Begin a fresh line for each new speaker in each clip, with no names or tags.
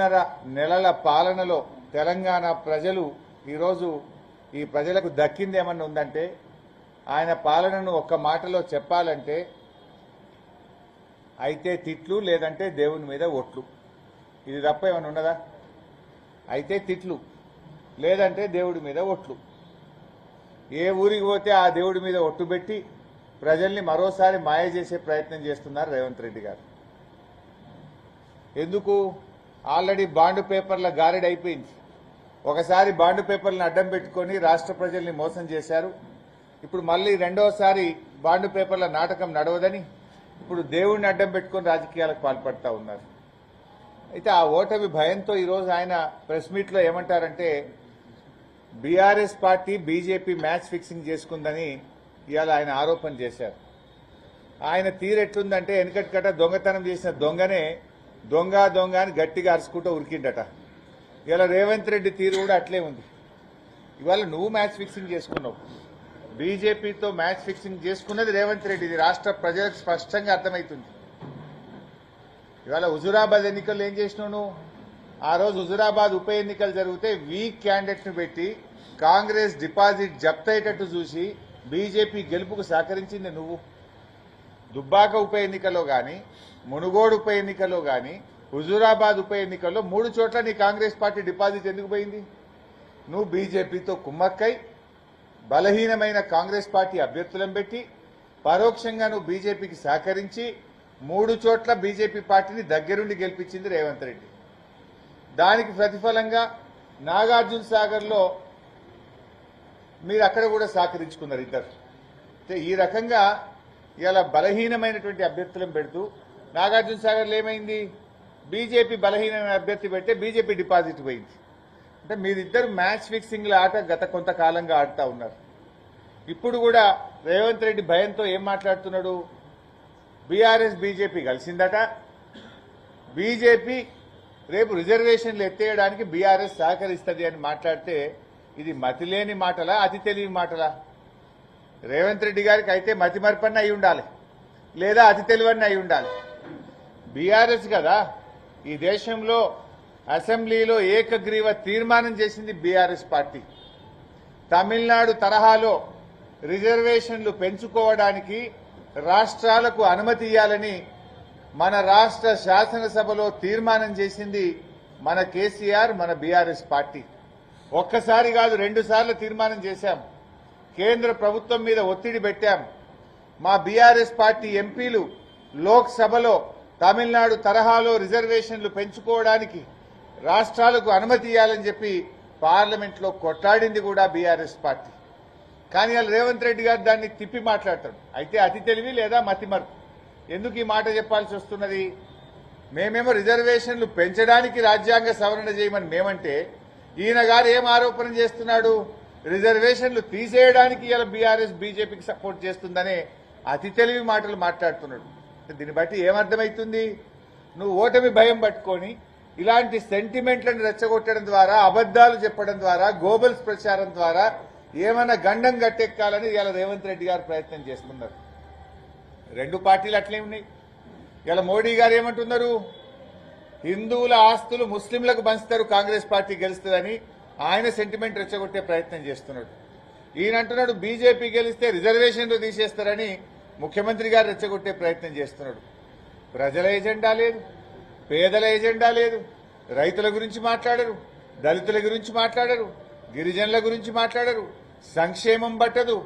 నెలల పాలనలో తెలంగాణ ప్రజలు ఈరోజు ఈ ప్రజలకు దక్కింది ఏమన్నా ఉందంటే ఆయన పాలనను ఒక్క మాటలో చెప్పాలంటే అయితే తిట్లు లేదంటే దేవుని మీద ఒట్లు. ఇది తప్ప ఏమైనా ఉన్నదా? అయితే తిట్లు లేదంటే దేవుడి మీద ఒట్లు. ఏ ఊరికి పోతే ఆ దేవుడి మీద ఒట్టు పెట్టి ప్రజల్ని మరోసారి మాయ చేసే ప్రయత్నం చేస్తున్నారు రేవంత్ రెడ్డి గారు. ఎందుకు? ఆల్రెడీ బాండ్ పేపర్ల గారెడ్ అయిపోయింది. ఒకసారి బాండ్ పేపర్లను అడ్డం పెట్టుకొని రాష్ట్ర ప్రజల్ని మోసం చేశారు. ఇప్పుడు మళ్ళీ రెండవసారి బాండ్ పేపర్ల నాటకం నడవదని ఇప్పుడు దేవుడిని అడ్డం పెట్టుకొని రాజకీయాలకు పాల్పడతా ఉన్నారు. అయితే ఆ ఓటమి భయంతో ఈరోజు ఆయన ప్రెస్ మీట్లో ఏమంటారంటే BRS party BJP match fixing చేసుకుందని ఇవాళ ఆయన ఆరోపణ చేశారు. ఆయన తీరెట్లుందంటే వెనకటికట దొంగతనం చేసిన దొంగనే దొంగ దొంగ అని గట్టిగా అరుచుకుంటూ ఉరికిండట. ఇలా రేవంత్ రెడ్డి తీరు కూడా అట్లే ఉంది. ఇవాళ నువ్వు మ్యాచ్ ఫిక్సింగ్ చేసుకున్నావు. బీజేపీతో మ్యాచ్ ఫిక్సింగ్ చేసుకున్నది రేవంత్ రెడ్డి. ఇది రాష్ట్ర ప్రజలకు స్పష్టంగా అర్థమవుతుంది. ఇవాళ హుజురాబాద్ ఎన్నికల్లో ఏం చేసినావు నువ్వు? ఆ రోజు హుజురాబాద్ ఉప ఎన్నికలు జరిగితే వీక్ క్యాండిడేట్ను పెట్టి కాంగ్రెస్ డిపాజిట్ జప్తయ్యేటట్టు చూసి బీజేపీ గెలుపుకు సహకరించింది నువ్వు. దుబ్బాక ఉప ఎన్నికలో కానీ మునుగోడు ఉప ఎన్నికలో కానీ హుజూరాబాద్ ఉప ఎన్నికల్లో మూడు చోట్ల నీ కాంగ్రెస్ పార్టీ డిపాజిట్ ఎందుకు పోయింది? నువ్వు బీజేపీతో కుమ్మక్కై బలహీనమైన కాంగ్రెస్ పార్టీ అభ్యర్థులను పెట్టి పరోక్షంగా నువ్వు బీజేపీకి సహకరించి మూడు చోట్ల బీజేపీ పార్టీని దగ్గరుండి గెలిపించింది రేవంత్ రెడ్డి. దానికి ప్రతిఫలంగా నాగార్జున సాగర్లో మీరు అక్కడ కూడా సహకరించుకున్నారు ఇద్దరు. ఈ రకంగా ఇలా బలహీనమైనటువంటి అభ్యర్థులను పెడుతూ నాగార్జున సాగర్లో ఏమైంది? బీజేపీ బలహీనమైన అభ్యర్థి పెడితే బీజేపీ డిపాజిట్ పోయింది. అంటే మీరిద్దరు మ్యాచ్ ఫిక్సింగ్ల ఆట గత కొంతకాలంగా ఆడుతూ ఉన్నారు. ఇప్పుడు కూడా రేవంత్ రెడ్డి భయంతో ఏం మాట్లాడుతున్నాడు? BRS BJP కలిసిందట. బీజేపీ రేపు రిజర్వేషన్లు ఎత్తేయడానికి బీఆర్ఎస్ సహకరిస్తుంది అని మాట్లాడితే ఇది మతిలేని మాటలా అతి తెలివి మాటలా? రేవంత్ రెడ్డి గారికి అయితే మతి మరపన్న అయి ఉండాలి. లేదా అతి తెలివన్న అయి ఉండాలి. బీఆర్ఎస్ కదా. ఈ దేశంలో అసెంబ్లీలో ఏకగ్రీవ తీర్మానం చేసింది బీఆర్ఎస్ పార్టీ. తమిళనాడు తరహాలో రిజర్వేషన్లు పెంచుకోవడానికి రాష్ట్రాలకు అనుమతి ఇవ్వాలని మన రాష్ట్ర శాసనసభలో తీర్మానం చేసింది మన కేసీఆర్ మన బీఆర్ఎస్ పార్టీ. ఒక్కసారి కాదు రెండు సార్లు తీర్మానం చేశాం. కేంద్ర ప్రభుత్వం మీద ఒత్తిడి పెట్టాం. మా బీఆర్ఎస్ పార్టీ ఎంపీలు లోక్సభలో తమిళనాడు తరహాలో రిజర్వేషన్లు పెంచుకోవడానికి రాష్ట్రాలకు అనుమతి ఇవ్వాలని చెప్పి పార్లమెంట్లో కొట్లాడింది కూడా బీఆర్ఎస్ పార్టీ. కానీ వాళ్ళు రేవంత్ రెడ్డి గారు దాన్ని తిప్పి మాట్లాడతాడు. అయితే అతి తెలివి లేదా మతిమరుపు ఎందుకు ఈ మాట చెప్పాల్సి వస్తున్నది? మేమేమో రిజర్వేషన్లు పెంచడానికి రాజ్యాంగ సవరణ చేయమని మేమంటే ఈయన గారు ఏం ఆరోపణ చేస్తున్నాడు? రిజర్వేషన్లు తీసేయడానికి ఇలా బీఆర్ఎస్ బీజేపీకి సపోర్ట్ చేస్తుందనే అతి తెలివి మాటలు మాట్లాడుతున్నాడు. దీన్ని బట్టి ఏమర్థమవుతుంది నువ్వు ఓటమి భయం పట్టుకొని ఇలాంటి సెంటిమెంట్లను రెచ్చగొట్టడం ద్వారా అబద్దాలు చెప్పడం ద్వారా గోబల్స్ ప్రచారం ద్వారా ఏమైనా గండం గట్టెక్కాలని ఇలా రేవంత్ రెడ్డి గారు ప్రయత్నం చేస్తున్నారు. రెండు పార్టీలు అట్లే ఉన్నాయి. ఇలా మోడీ గారు ఏమంటున్నారు? హిందువుల ఆస్తులు ముస్లింలకు పంచుతారు కాంగ్రెస్ పార్టీ గెలుస్తుందని ఆయన సెంటిమెంట్ రెచ్చగొట్టే ప్రయత్నం చేస్తున్నాడు. ఈయన అంటున్నాడు బీజేపీ గెలిస్తే రిజర్వేషన్లు తీసేస్తారని ముఖ్యమంత్రి గారు రెచ్చగొట్టే ప్రయత్నం చేస్తున్నాడు. ప్రజల ఎజెండా లేదు పేదల ఎజెండా లేదు రైతుల గురించి మాట్లాడరు దళితుల గురించి మాట్లాడరు గిరిజనుల గురించి మాట్లాడరు సంక్షేమం పట్టదు.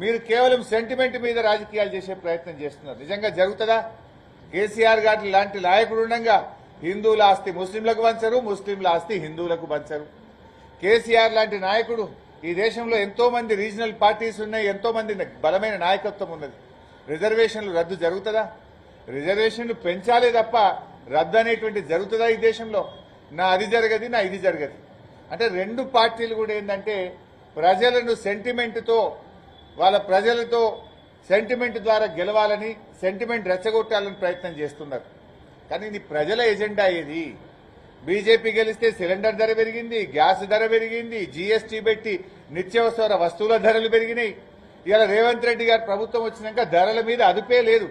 మీరు కేవలం సెంటిమెంట్ మీద రాజకీయాలు చేసే ప్రయత్నం చేస్తున్నారు. నిజంగా జరుగుతుందా? కేసీఆర్ గారి లాంటి నాయకుడు ఉండగా హిందువుల ఆస్తి ముస్లింలకు పంచరు ముస్లింల ఆస్తి హిందువులకు పంచరు. కేసీఆర్ లాంటి నాయకుడు ఈ దేశంలో ఎంతో మంది రీజనల్ పార్టీస్ ఉన్నాయి ఎంతో మంది బలమైన నాయకత్వం ఉన్నది. రిజర్వేషన్లు రద్దు జరుగుతుందా? రిజర్వేషన్లు పెంచాలే తప్ప రద్దు అనేటువంటి జరుగుతుందా ఈ దేశంలో? నా అది జరగది నా ఇది జరగదు. అంటే రెండు పార్టీలు కూడా ఏంటంటే ప్రజలను సెంటిమెంట్తో వాళ్ళ ప్రజలతో సెంటిమెంట్ ద్వారా గెలవాలని సెంటిమెంట్ రెచ్చగొట్టాలని ప్రయత్నం చేస్తున్నారు. కానీ ఇది ప్రజల ఎజెండా ఏది? బీజేపీ గెలిస్తే సిలిండర్ ధర పెరిగింది గ్యాస్ ధర పెరిగింది జీఎస్టీ పెట్టి నిత్యావసర వస్తువుల ధరలు పెరిగినాయి. ఇవాళ రేవంత్ రెడ్డి గారు ప్రభుత్వం వచ్చినాక ధరల మీద అదుపే లేదు.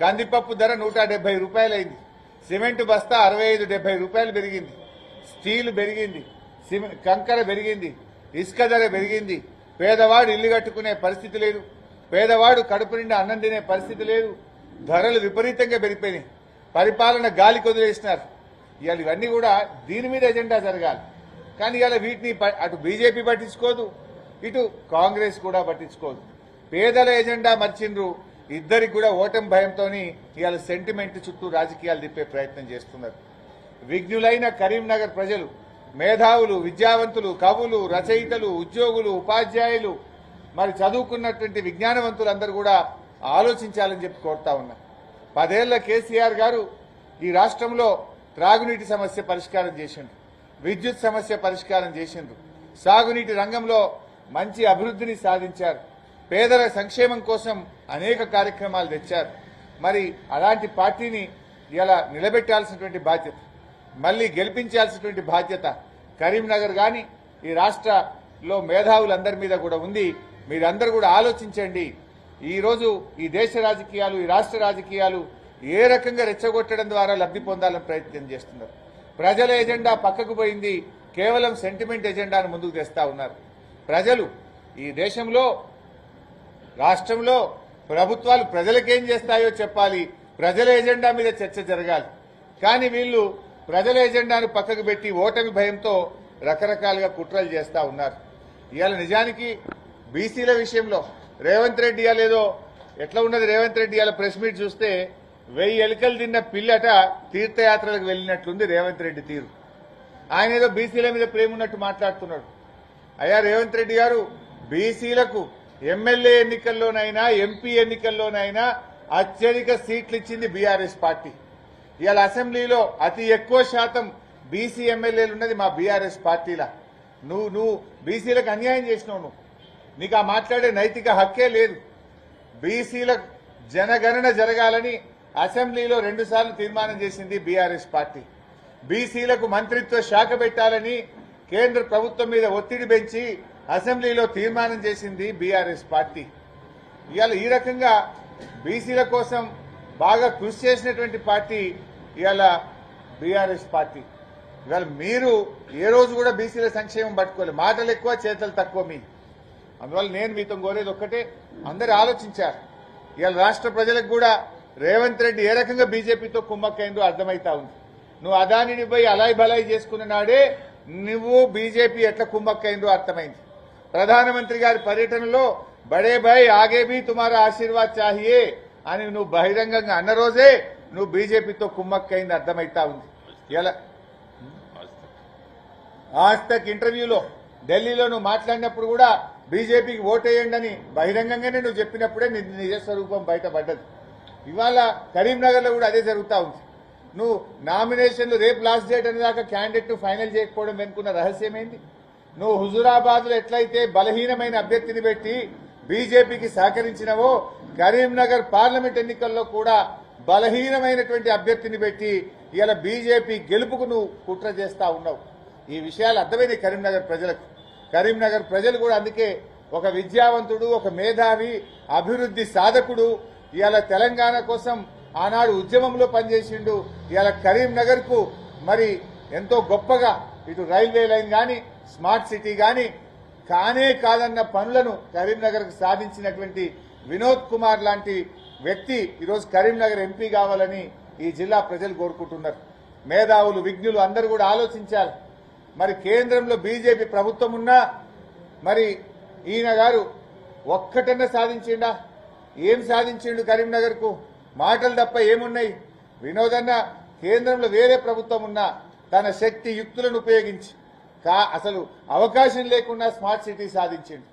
కందిపప్పు ధర నూట డెబ్బై రూపాయలైంది. సిమెంట్ బస్తా అరవై ఐదు డెబ్బై రూపాయలు పెరిగింది. స్టీల్ పెరిగింది. సిమె- కంకర పెరిగింది. ఇసుక ధర పెరిగింది. పేదవాడు ఇల్లు కట్టుకునే పరిస్థితి లేదు. పేదవాడు కడుపు నిండా అన్నం తినే పరిస్థితి లేదు. ధరలు విపరీతంగా పెరిగిపోయినాయి. పరిపాలన గాలి కొదిలేసినారు. ఇవాళ ఇవన్నీ కూడా దీని మీద ఎజెండా జరగాలి. కానీ ఇవాళ వీటిని ప- అటు బీజేపీ పట్టించుకోదు. ఇటు కాంగ్రెస్ కూడా పట్టించుకోదు. పేదల ఎజెండా మర్చిండ్రు ఇద్దరికి కూడా ఓటమి భయంతో ఇవాళ సెంటిమెంట్ చుట్టూ రాజకీయాలు తిప్పే ప్రయత్నం చేస్తున్నారు. విఘ్నులైన కరీంనగర్ ప్రజలు మేధావులు విద్యావంతులు కవులు రచయితలు ఉద్యోగులు ఉపాధ్యాయులు మరి చదువుకున్నటువంటి విజ్ఞానవంతులందరూ కూడా ఆలోచించాలని చెప్పి కోరుతా ఉన్నా. పదేళ్ళ కేసీఆర్ గారు ఈ రాష్ట్రంలో త్రాగునీటి సమస్య పరిష్కారం చేసిండ్రు. విద్యుత్ సమస్య పరిష్కారం చేసిండ్రు. సాగునీటి రంగంలో మంచి అభివృద్ధిని సాధించారు. పేదల సంక్షేమం కోసం అనేక కార్యక్రమాలు తెచ్చారు. మరి అలాంటి పార్టీని ఇలా నిలబెట్టాల్సినటువంటి బాధ్యత మళ్ళీ గెలిపించాల్సినటువంటి బాధ్యత కరీంనగర్ కానీ ఈ రాష్ట్రలో మేధావులందరి మీద కూడా ఉంది. మీరందరూ కూడా ఆలోచించండి. ఈ రోజు ఈ దేశ రాజకీయాలు ఈ రాష్ట్ర రాజకీయాలు ఏ రకంగా రెచ్చగొట్టడం ద్వారా లబ్ధి పొందాలని ప్రయత్నం చేస్తున్నారు. ప్రజల ఎజెండా పక్కకు పోయింది. కేవలం సెంటిమెంట్ ఎజెండాను ముందుకు తెస్తా ఉన్నారు. ప్రజలు ఈ దేశంలో రాష్ట్రంలో ప్రభుత్వాలు ప్రజలకేం చేస్తాయో చెప్పాలి. ప్రజల ఎజెండా మీద చర్చ జరగాలి. కానీ వీళ్ళు ప్రజల ఎజెండాను పక్కకు పెట్టి ఓటమి భయంతో రకరకాలుగా కుట్రలు చేస్తూ ఉన్నారు. ఇవాళ నిజానికి బీసీల విషయంలో రేవంత్ రెడ్డి ఏదో ఎట్లా ఉన్నది రేవంత్ రెడ్డి ఇవాళ ప్రెస్ మీట్ చూస్తే వెయ్యి ఎలుకలు తిన్న పిల్లట తీర్థయాత్రలకు వెళ్ళినట్లుంది రేవంత్ రెడ్డి తీరు. ఆయన ఏదో బీసీల మీద ప్రేమ ఉన్నట్టు మాట్లాడుతున్నాడు. అయ్యా రేవంత్ రెడ్డి గారు బీసీలకు ఎమ్మెల్యే ఎన్నికల్లోనైనా ఎంపీ ఎన్నికల్లోనైనా అత్యధిక సీట్లు ఇచ్చింది బీఆర్ఎస్ పార్టీ. ఇవాళ అసెంబ్లీలో అతి ఎక్కువ శాతం బీసీ ఎమ్మెల్యేలు ఉన్నది మా బీఆర్ఎస్ పార్టీలా. నువ్వు నువ్వు బీసీలకు అన్యాయం చేసినావు నువ్వు. నీకు ఆ మాట్లాడే నైతిక హక్కే లేదు. బీసీల జనగణన జరగాలని అసెంబ్లీలో రెండుసార్లు తీర్మానం చేసింది బీఆర్ఎస్ పార్టీ. బీసీలకు మంత్రిత్వ శాఖ పెట్టాలని కేంద్ర ప్రభుత్వం మీద ఒత్తిడి పెంచి అసెంబ్లీలో తీర్మానం చేసింది బీఆర్ఎస్ పార్టీ. ఇవాళ ఈ రకంగా బీసీల కోసం బాగా కృషి చేసినటువంటి పార్టీ ఇవాళ బీఆర్ఎస్ పార్టీ. ఇవాళ మీరు ఏ రోజు కూడా బీసీల సంక్షేమం పట్టుకోలేదు. మాటలు ఎక్కువ చేతలు తక్కువ మీ. అందువల్ల నేను మీతో కోరేది ఒక్కటే అందరు ఆలోచించారు. ఇవాళ రాష్ట్ర ప్రజలకు కూడా రేవంత్ రెడ్డి ఏ రకంగా బీజేపీతో కుమ్మక్కైందో అర్థమైతా ఉంది. నువ్వు అదానిని పోయి అలాయి బలాయి చేసుకున్న నాడే నువ్వు బీజేపీ ఎట్లా కుమ్మక్కైందో అర్థమైంది. ప్రధానమంత్రి గారి పర్యటనలో బడే భాయ్ ఆగేబీ తుమారా ఆశీర్వాద్ చాహియే అని నువ్వు బహిరంగంగా అన్న రోజే నువ్వు బీజేపీతో కుమ్మక్కైంది అర్థమైతా ఉంది. ఎలా? ఆస్తక్ ఇంటర్వ్యూలో ఢిల్లీలో నువ్వు మాట్లాడినప్పుడు కూడా బీజేపీకి ఓటేయండి అని బహిరంగంగానే నువ్వు చెప్పినప్పుడే నిజ స్వరూపం బయటపడ్డది. ఇవాళ కరీంనగర్లో కూడా అదే జరుగుతూ ఉంది. నువ్వు నామినేషన్లు రేపు లాస్ట్ డేట్ అనేదాకా క్యాండిడేట్ను ఫైనల్ చేయకపోవడం వెనుకున్న రహస్యమేంటి? నువ్వు హుజురాబాద్లో ఎట్లయితే బలహీనమైన అభ్యర్థిని పెట్టి బీజేపీకి సహకరించినవో కరీంనగర్ పార్లమెంట్ ఎన్నికల్లో కూడా బలహీనమైనటువంటి అభ్యర్థిని పెట్టి ఇలా బీజేపీ గెలుపుకు నువ్వు కుట్ర చేస్తా ఉన్నావు. ఈ విషయాలు అర్థమైంది కరీంనగర్ ప్రజలకు. కరీంనగర్ ప్రజలు కూడా అందుకే ఒక విద్యావంతుడు ఒక మేధావి అభివృద్ధి సాధకుడు. ఇవాళ తెలంగాణ కోసం ఆనాడు ఉద్యమంలో పనిచేసిండు ఇవాళ కరీంనగర్కు మరి ఎంతో గొప్పగా ఇటు రైల్వే లైన్ గాని స్మార్ట్ సిటీ గాని కానే కాదన్న పనులను కరీంనగర్కు సాధించినటువంటి వినోద్ కుమార్ లాంటి వ్యక్తి ఈరోజు కరీంనగర్ ఎంపీ కావాలని ఈ జిల్లా ప్రజలు కోరుకుంటున్నారు. మేధావులు విజ్ఞులు అందరూ కూడా ఆలోచించాలి. మరి కేంద్రంలో బీజేపీ ప్రభుత్వం ఉన్నా మరి ఈయన గారు ఒక్కటన్నా సాధించిండా? ఏం సాధించిండు కరీంనగర్కు మాటలు తప్ప ఏమున్నాయి? వినోదన్న కేంద్రంలో వేరే ప్రభుత్వం ఉన్నా తన శక్తి యుక్తులను ఉపయోగించి కా అసలు అవకాశం లేకుండా స్మార్ట్ సిటీ సాధించింది.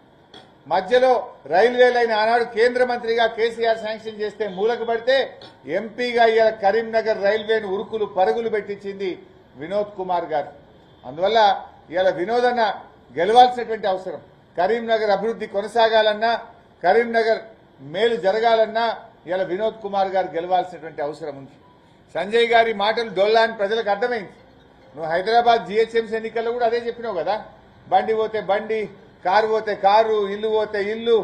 మధ్యలో రైల్వే లైన్ ఆనాడు కేంద్ర మంత్రిగా కేసీఆర్ శాంక్షన్ చేస్తే మూలకు పడితే ఎంపీగా ఇవాళ కరీంనగర్ రైల్వేను ఉరుకులు పరుగులు పెట్టించింది వినోద్ కుమార్ గారు. అందువల్ల ఇవాళ వినోదన్న గెలవాల్సినటువంటి అవసరం. కరీంనగర్ అభివృద్ధి కొనసాగాలన్నా కరీంనగర్ మేలు జరగాలన్నా ఇలా వినోద్ కుమార్ గారు గెలవాల్సినటువంటి అవసరం ఉంది. సంజయ్ గారి మాటలు డొల్లా అని ప్రజలకు అర్థమైంది. నువ్వు హైదరాబాద్ జిహెచ్ఎంసీ ఎన్నికల్లో కూడా అదే చెప్పినావు కదా? బండి పోతే బండి కారు పోతే కారు ఇల్లు పోతే ఇల్లు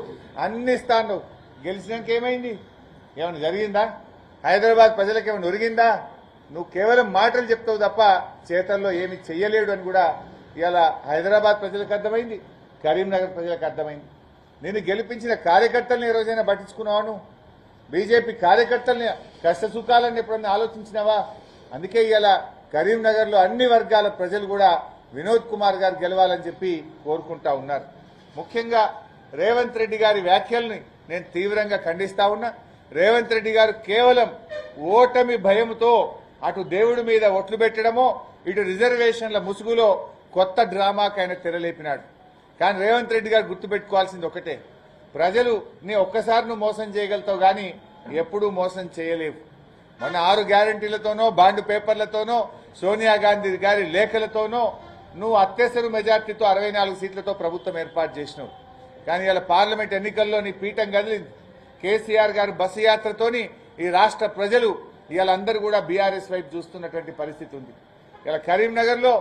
అన్ని ఇస్తాను గెలిచినాక ఏమైంది? ఏమైనా జరిగిందా? హైదరాబాద్ ప్రజలకు ఏమైనా ఒరిగిందా? నువ్వు కేవలం మాటలు చెప్తావు తప్ప చేతల్లో ఏమి చెయ్యలేడు అని కూడా ఇలా హైదరాబాద్ ప్రజలకు అర్థమైంది. కరీంనగర్ ప్రజలకు అర్థమైంది. నేను గెలిపించిన కార్యకర్తల్ని ఏ రోజైనా పట్టించుకున్నావు బీజేపీ కార్యకర్తల్ని కష్టసుఖాలని ఎప్పుడన్నా ఆలోచించినావా? అందుకే ఇలా కరీంనగర్లో అన్ని వర్గాల ప్రజలు కూడా వినోద్ కుమార్ గారు గెలవాలని చెప్పి కోరుకుంటా ఉన్నారు. ముఖ్యంగా రేవంత్ రెడ్డి గారి వ్యాఖ్యల్ని నేను తీవ్రంగా ఖండిస్తా ఉన్నా. రేవంత్ రెడ్డి గారు కేవలం ఓటమి భయంతో అటు దేవుడి మీద ఒట్లు పెట్టడమో ఇటు రిజర్వేషన్ల ముసుగులో కొత్త డ్రామాకు ఆయన తెరలేపినాడు. కానీ రేవంత్ రెడ్డి గారు గుర్తుపెట్టుకోవాల్సింది ఒకటే. ప్రజలు నీ ఒక్కసారి నువ్వు మోసం చేయగలుగుతావు కానీ ఎప్పుడూ మోసం చేయలేవు. మొన్న ఆరు గ్యారంటీలతోనో బాండ్ పేపర్లతోనో సోనియా గాంధీ గారి లేఖలతోనో నువ్వు అత్యవసర మెజార్టీతో అరవై నాలుగు సీట్లతో ప్రభుత్వం ఏర్పాటు చేసినావు. కానీ ఇలా పార్లమెంట్ ఎన్నికల్లో నీ పీఠం కదిలింది. కేసీఆర్ గారి బస్సు యాత్రతోని ఈ రాష్ట్ర ప్రజలు ఇవాళందరూ కూడా బీఆర్ఎస్ వైపు చూస్తున్నటువంటి పరిస్థితి ఉంది. ఇలా కరీంనగర్లో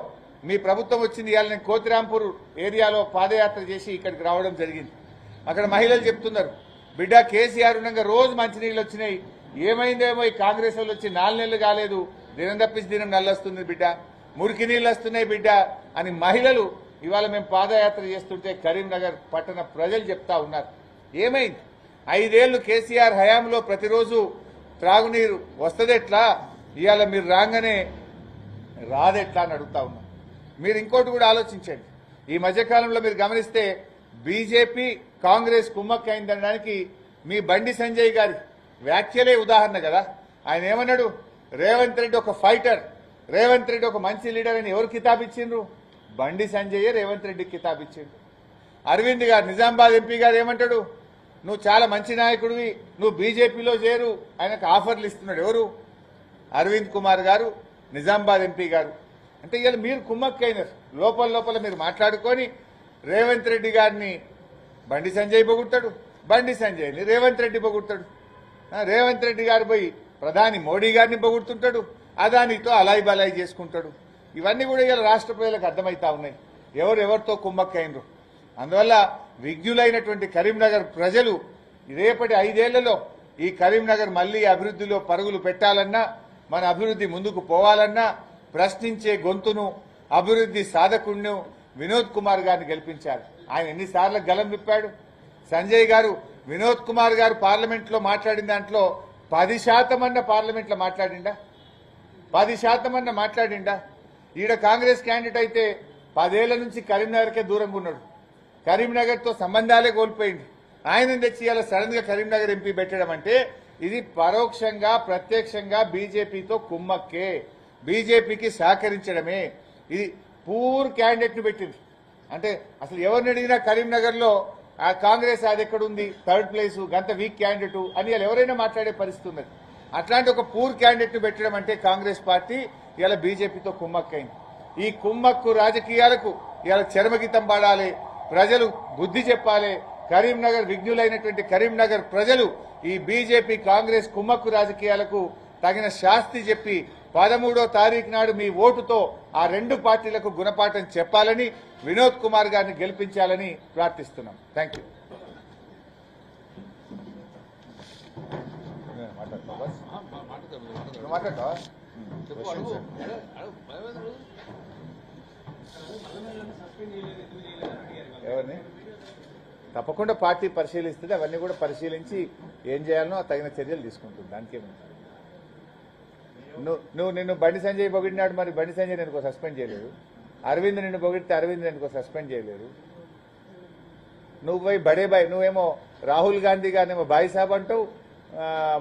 మీ ప్రభుత్వం వచ్చింది ఇవాళ నేను కోతిరాంపూర్ ఏరియాలో పాదయాత్ర చేసి ఇక్కడికి రావడం జరిగింది. అక్కడ మహిళలు చెప్తున్నారు బిడ్డ కేసీఆర్ ఉండగా రోజు మంచినీళ్ళు వచ్చినాయి. ఏమైందేమో ఈ కాంగ్రెస్ వాళ్ళు వచ్చి నాలుగు నెలలు కాలేదు. దినం తప్పించి దినం నల్లొస్తుంది బిడ్డ. మురికి నీళ్ళు వస్తున్నాయి బిడ్డ అని మహిళలు ఇవాళ మేము పాదయాత్ర చేస్తుంటే కరీంనగర్ పట్టణ ప్రజలు చెప్తా ఉన్నారు. ఏమైంది? ఐదేళ్ళు కేసీఆర్ హయాంలో ప్రతిరోజు త్రాగునీరు వస్తుందెట్లా? ఇవాళ మీరు రాగానే రాదెట్లా అని అడుగుతా ఉన్నా. మీరు ఇంకోటి కూడా ఆలోచించండి. ఈ మధ్యకాలంలో మీరు గమనిస్తే బీజేపీ కాంగ్రెస్ కుమ్మక్క అయిందనడానికి మీ బండి సంజయ్ గారి వ్యాఖ్యలే ఉదాహరణ కదా. ఆయన ఏమన్నాడు? రేవంత్ రెడ్డి ఒక ఫైటర్ రేవంత్ రెడ్డి ఒక మంచి లీడర్ అని ఎవరు కితాబ్ ఇచ్చిండ్రు బండి సంజయ్ రేవంత్ రెడ్డికి కితాబ్ అరవింద్ గారు నిజామాబాద్ ఎంపీ గారు ఏమంటాడు? నువ్వు చాలా మంచి నాయకుడివి నువ్వు బీజేపీలో చేరు ఆయనకు ఆఫర్లు ఇస్తున్నాడు ఎవరు? అరవింద్ కుమార్ గారు నిజామాబాద్ ఎంపీ గారు. అంటే ఇవాళ మీరు కుమ్మక్కైనారు. లోపల లోపల మీరు మాట్లాడుకొని రేవంత్ రెడ్డి గారిని బండి సంజయ్ పొగుడతాడు. బండి సంజయ్ని రేవంత్ రెడ్డి పొగుడతాడు. రేవంత్ రెడ్డి గారు పోయి ప్రధాని మోడీ గారిని పొగుడుతుంటాడు. అదానితో అలాయి బలాయి చేసుకుంటాడు. ఇవన్నీ కూడా ఇలా రాష్ట్ర ప్రజలకు అర్థమవుతా ఉన్నాయి. ఎవరు ఎవరితో కుమ్మక్కైనరు అందువల్ల విజ్ఞులైనటువంటి కరీంనగర్ ప్రజలు రేపటి ఐదేళ్ళలో ఈ కరీంనగర్ మళ్ళీ అభివృద్ధిలో పరుగులు పెట్టాలన్నా మన అభివృద్ధి ముందుకు పోవాలన్నా ప్రశ్నించే గొంతును అభివృద్ధి సాధకుణ్ణు వినోద్ కుమార్ గారిని గెలిపించారు. ఆయన ఎన్నిసార్లు గలం విప్పాడు. సంజయ్ గారు వినోద్ కుమార్ గారు పార్లమెంట్లో మాట్లాడిన దాంట్లో పది శాతం అన్న పార్లమెంట్లో మాట్లాడిండా? పది శాతం అన్న మాట్లాడిండా? ఈడ కాంగ్రెస్ క్యాండిడేట్ అయితే పదేళ్ళ నుంచి కరీంనగర్కే దూరంగా ఉన్నాడు. కరీంనగర్తో సంబంధాలే కోల్పోయింది. ఆయన తెచ్చి ఇలా సడన్గా కరీంనగర్ ఎంపీ పెట్టడం అంటే ఇది పరోక్షంగా ప్రత్యక్షంగా బీజేపీతో కుమ్మక్కే. బీజేపీకి సహకరించడమే. ఇది పూర్ క్యాండిడేట్ను పెట్టింది. అంటే అసలు ఎవరిని అడిగినా కరీంనగర్లో ఆ కాంగ్రెస్ అది ఎక్కడుంది? థర్డ్ ప్లేసు గంత వీక్ క్యాండిడేట్ అని ఇలా ఎవరైనా మాట్లాడే పరిస్థితి ఉన్నది. అట్లాంటి ఒక పూర్ క్యాండిడేట్ను పెట్టడం అంటే కాంగ్రెస్ పార్టీ ఇలా బీజేపీతో కుమ్మక్కైంది. ఈ కుమ్మక్కు రాజకీయాలకు ఇలా చర్మగీతం పాడాలి ప్రజలు బుద్ధి చెప్పాలి. కరీంనగర్ విఘ్నులైనటువంటి కరీంనగర్ ప్రజలు ఈ బీజేపీ కాంగ్రెస్ కుమ్మక్కు రాజకీయాలకు తగిన శాస్తి చెప్పి పదమూడో తారీఖు నాడు మీ ఓటుతో ఆ రెండు పార్టీలకు గుణపాఠం చెప్పాలని వినోద్ కుమార్ గారిని గెలిపించాలని ప్రార్థిస్తున్నాం. థ్యాంక్ యూ ఎవరిని? తప్పకుండా పార్టీ పరిశీలిస్తుంది. అవన్నీ కూడా పరిశీలించి ఏం చేయాలనో తగిన చర్యలు తీసుకుంటుంది. దానికేముంది? నువ్వు నువ్వు నిన్ను బండి సంజయ్ పొగిడినాడు మరి బండి సంజయ్ నేను సస్పెండ్ చేయలేదు. అరవింద్ నిన్ను పొగిడితే అరవింద్ నేను సస్పెండ్ చేయలేదు. నువ్వు పోయి బడే బాయ్ నువ్వేమో రాహుల్ గాంధీ గారినేమో బాయ్ సాబ్ అంటావు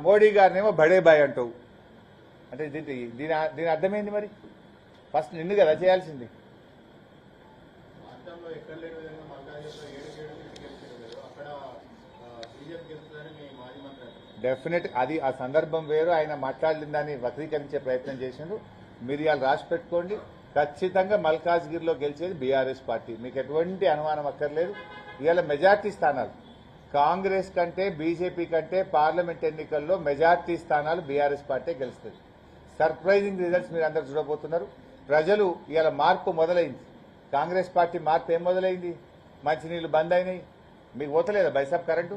మోడీ గారినేమో బడే బాయ్ అంటావు. అంటే దీని దీని దీని అర్థమైంది మరి? ఫస్ట్ నిన్ను కదా చేయాల్సింది
రాష్ట్రంలో ఎక్కడ లేని విధంగా మల్కాజ్గిరిలో ఏడు ఏడు సీట్లు గెలిచారు మీరు అక్కడ బీజేపీ గెలుస్తుందని మీ మాజీ మంత్రి అంటారు.
డెఫినెట్ అది ఆ సందర్భం వేరు. ఆయన మాట్లాడిన దాన్ని వక్రీకరించే ప్రయత్నం చేసిండు. మీరు ఇవాళ రాసి పెట్టుకోండి. ఖచ్చితంగా మల్కాజ్గిరిలో గెలిచేది బీఆర్ఎస్ పార్టీ. మీకు ఎటువంటి అనుమానం అక్కర్లేదు. ఇవాళ మెజార్టీ స్థానాలు. కాంగ్రెస్ కంటే బీజేపీ కంటే పార్లమెంట్ ఎన్నికల్లో మెజార్టీ స్థానాలు బీఆర్ఎస్ పార్టీ గెలుస్తుంది. సర్ప్రైజింగ్ రిజల్ట్స్ మీరు అందరు చూడబోతున్నారు. ప్రజలు ఇవాళ మార్పు మొదలైంది. కాంగ్రెస్ పార్టీ మార్పు ఏం మొదలైంది? మంచినీళ్ళు బంద్ అయినాయి. మీకు పోతలేదా బైసాబ్ కరెంటు?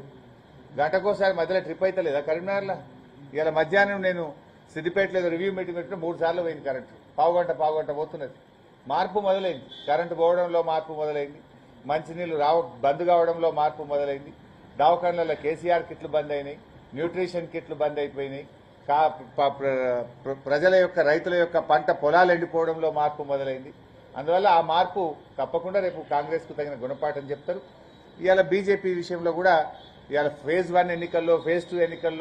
గంటకోసారి మధ్యలో ట్రిప్ అయితే లేదా? కరీంనగర్లో? ఇలా మధ్యాహ్నం నేను సిద్దిపేటలో రివ్యూ మీటింగ్ పెట్టిన మూడు సార్లు పోయింది కరెంటు పావుగంట పావుగంట పోతున్నది. మార్పు మొదలైంది. కరెంటు పోవడంలో మార్పు మొదలైంది. మంచినీళ్ళు రావ బంద్ కావడంలో మార్పు మొదలైంది. దవాఖాన్లలో కేసీఆర్ కిట్లు బంద్ అయినాయి. న్యూట్రిషన్ కిట్లు బంద్ అయిపోయినాయి. కా ప్రజల యొక్క రైతుల యొక్క పంట పొలాలు ఎండిపోవడంలో మార్పు మొదలైంది. అందువల్ల ఆ మార్పు తప్పకుండా రేపు కాంగ్రెస్కు తగిన గుణపాఠం చెప్తారు. ఇవాళ బీజేపీ విషయంలో కూడా ఇవాళ ఫేజ్ వన్ ఎన్నికల్లో ఫేజ్ టూ ఎన్నికల్లో